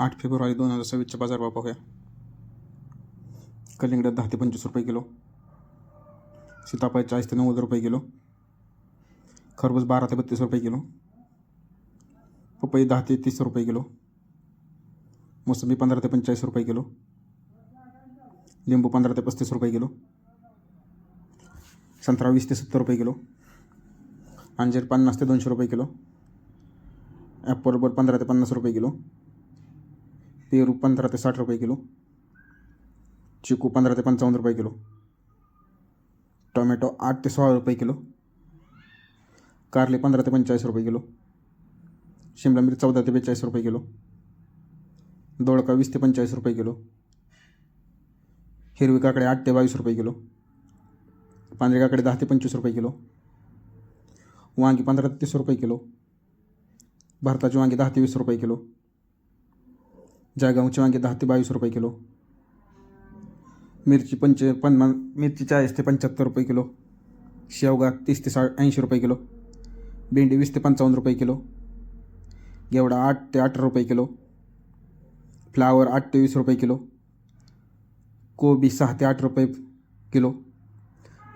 आठ फेब्रुवारी दोन हज़ार सव्वीसचे बाजारभाव पाहूया. कलिंगड दहा ते पंचवीस रुपये किलो. सीताफळ चाळीस ते नव्वद रुपये किलो. खरबूज बारा ते बत्तीस रुपये किलो. पपई दहा ते तीस रुपये किलो. मोसंबी पंधरा ते पंचेचाळीस रुपये किलो. लिंबू पंधरा ते पस्तीस रुपये किलो. संत्रा वीस ते सत्तर रुपये किलो. अंजीर पन्नास ते दोनशे रुपये किलो. ॲपल बर पंधरा ते पन्नास रुपये किलो. पेरू पंधरा ते साठ रुपये किलो चिकू पंधरा ते पंचावन्न रुपये किलो टोमॅटो आठ ते सोळा रुपये किलो कारले पंधरा ते पंचेचाळीस रुपये किलो शिमला मिरची चौदा ते बेचाळीस रुपये किलो दोडका वीस ते पंचेचाळीस रुपये किलो हिरवी काकडे आठ ते बावीस रुपये किलो पांढरे काकडे दहा ते पंचवीस रुपये किलो वांगी पंधरा ते तीस रुपये किलो भारताची वांगी दहा ते वीस रुपये किलो जळगावची वांगे दहा ते बावीस रुपये किलो मिरची पंच पन्नास मिरची चाळीस ते पंच्याहत्तर रुपये किलो शेवगा तीस ते सा ऐंशी रुपये किलो भेंडी वीस ते पंचावन्न रुपये किलो गेवडा आठ ते अठरा रुपये किलो फ्लावर आठ ते वीस रुपये किलो कोबी सहा ते आठ रुपये किलो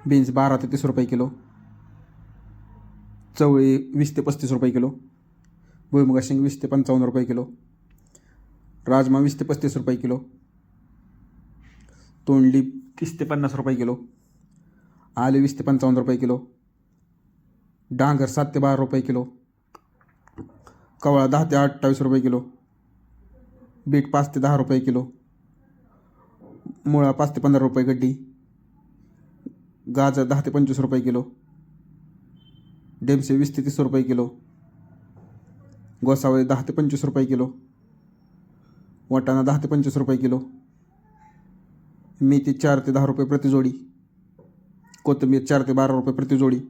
बीन्स बारा ते तीस रुपये किलो चवळी वीस ते पस्तीस रुपये किलो भुईमुगा शेंग वीस ते पंचावन्न रुपये किलो राजमा वीस ते पस्तीस रुपये किलो. तोंडली तीस ते पन्नास रुपये किलो. आले वीस ते पंचावन्न रुपये किलो. डांगर सात ते बारा रुपये किलो. कवळा दहा ते अठ्ठावीस रुपये किलो. बीट पाच ते दहा रुपये किलो. मुळा पाच ते पंधरा रुपये गड्डी. गाजर दहा ते पंचवीस रुपये किलो. डेमसे वीस ते तीस रुपये किलो. गोसावळे दहा ते पंचवीस रुपये किलो. वाटाणा दहा ते पंचवीस रुपये किलो. मेथी चार ते दहा रुपये प्रतिजोडी कोथिंबीर चार ते बारा रुपये प्रतिजोडी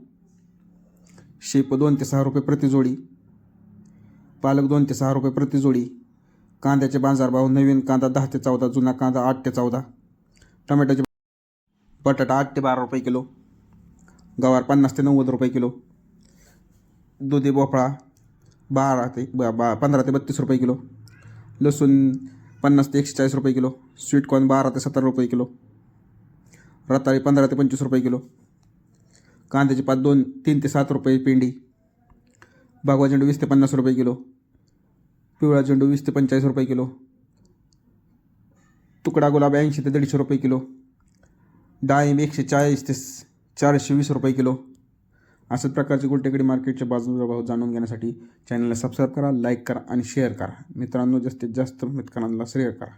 शेप दोन ते सहा रुपये प्रतिजोडी पालक दोन ते सहा रुपये प्रतिजोडी कांद्याचे बाजारभाव नवीन कांदा दहा ते चौदा जुना कांदा आठ ते चौदा. टमॅटोचे बटाटा आठ ते बारा रुपये किलो. गवार पन्नास ते नव्वद रुपये किलो. दुधी भोपळा बारा ते बा पंधरा ते बत्तीस रुपये किलो. लसूण पन्नास ते एकशे चाळीस रुपये किलो स्वीटकॉर्न बारा ते सत्तर रुपये किलो रताळी पंधरा ते पंचवीस रुपये किलो कांद्याची पात दोन तीन ते सात रुपये पेंडी बागवा झेंडू वीस ते पन्नास रुपये किलो पिवळा झेंडू वीस ते पंचेचाळीस रुपये किलो तुकडा गुलाब ऐंशी ते दीडशे रुपये किलो डाळिंब एकशे चाळीस ते चारशे वीस रुपये किलो अशाच प्रकारचे गुलटेकडी मार्केटच्या बाजार भाव जाणून घेण्यासाठी चॅनलला सबस्क्राईब करा लाईक करा आणि शेअर करा. मित्रांनो जास्तीत जास्त मित्रांना शेअर करा.